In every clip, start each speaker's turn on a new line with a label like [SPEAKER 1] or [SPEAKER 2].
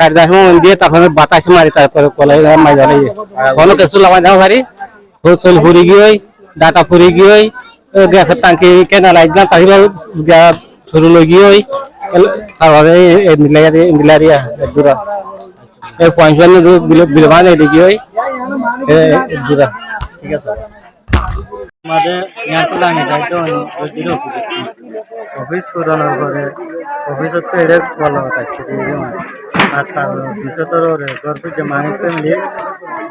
[SPEAKER 1] চারিদার সময় দিয়ে তারপরে বাতাস মারি তারপরে কলাই মাই ধরে কোনো কিছু লাগাই দাও পারি চল ফুরি গিয়ে ডাটা ফুরি গিয়ে গ্যাসের টাঙ্কি কেনা লাইট না তাহিলে গ্যাস শুরু লই গিয়ে তারপরে মিলাইয়া মিলারিয়া দূরা এই পঞ্চান্ন বিলবান এদিকে ওই দূরা ঠিক আছে।
[SPEAKER 2] অফিস পুরানোর পরে অফিসত তো এটা ভালো কথা আছে আর তার দুশো তোর গল্প যে মানিক ফ্যামিলি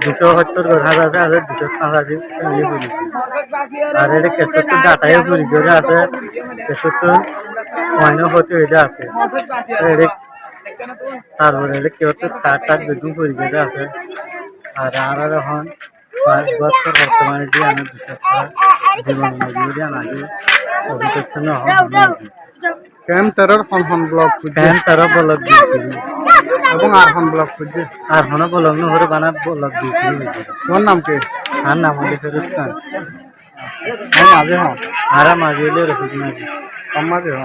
[SPEAKER 2] দুশো সত্তর ঘর হাজার আছে আর দুশো পাঁচাশি ফ্যামিলি ফুরি আর এটা কেশর তো ডাটাই ফুরি করে আছে কেশর তো অন্য হতে হইতে আছে এটা তারপরে এটা কেউ তো তার তার বেগুন ফুরি করে আছে আর আর এখন পাঁচ বছর বর্তমানে যে আমি বিশেষ করে জীবন মজুরি আনাকে অভিযুক্ত
[SPEAKER 3] কেম তেরোর খন খন ব্লক খুঁজছে
[SPEAKER 2] ফ্যান তারা বলক দিয়েছিল
[SPEAKER 3] এবং আরফান ব্লগ খুঁজছে
[SPEAKER 2] আরফানও ব্লগ নহরে বানা ব্লগ
[SPEAKER 3] তোমার নাম কে?
[SPEAKER 2] আর নাম হলে ফেরোজ খান
[SPEAKER 3] হ্যাঁ, মাঝে হ্যাঁ।
[SPEAKER 2] হ আরা মাঝে হলে রফিক মাঝি।
[SPEAKER 3] কম মাঝে হ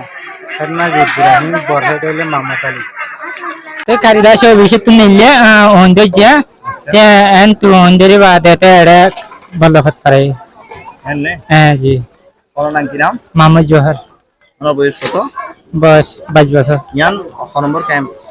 [SPEAKER 2] এর মাঝে ইব্রাহিম বরহেড হলে মামা
[SPEAKER 4] কালী। কারিদাস অভিষেকতুনিল্লে ওন্দজ্জ তে এন তু ওন্দরি বাদেতে এড়ে বলফত পারে।
[SPEAKER 1] এনে
[SPEAKER 4] হ্যাঁ
[SPEAKER 1] জি। নাম কি নাম?
[SPEAKER 4] মামা জোহর।
[SPEAKER 1] ওর বয়স কত?
[SPEAKER 4] বয়স বাইশ বছর।
[SPEAKER 1] ইয়ান ক্যাম্প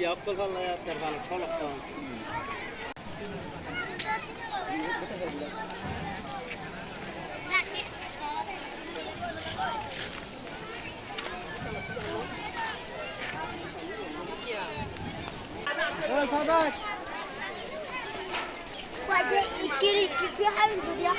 [SPEAKER 1] yaptı vallahi
[SPEAKER 4] eh, yaptı
[SPEAKER 1] vallahi çoluktan.
[SPEAKER 5] Thank hmm. you. Sadaş. Hadi ikili çıkıyor. Hadi gidiyor.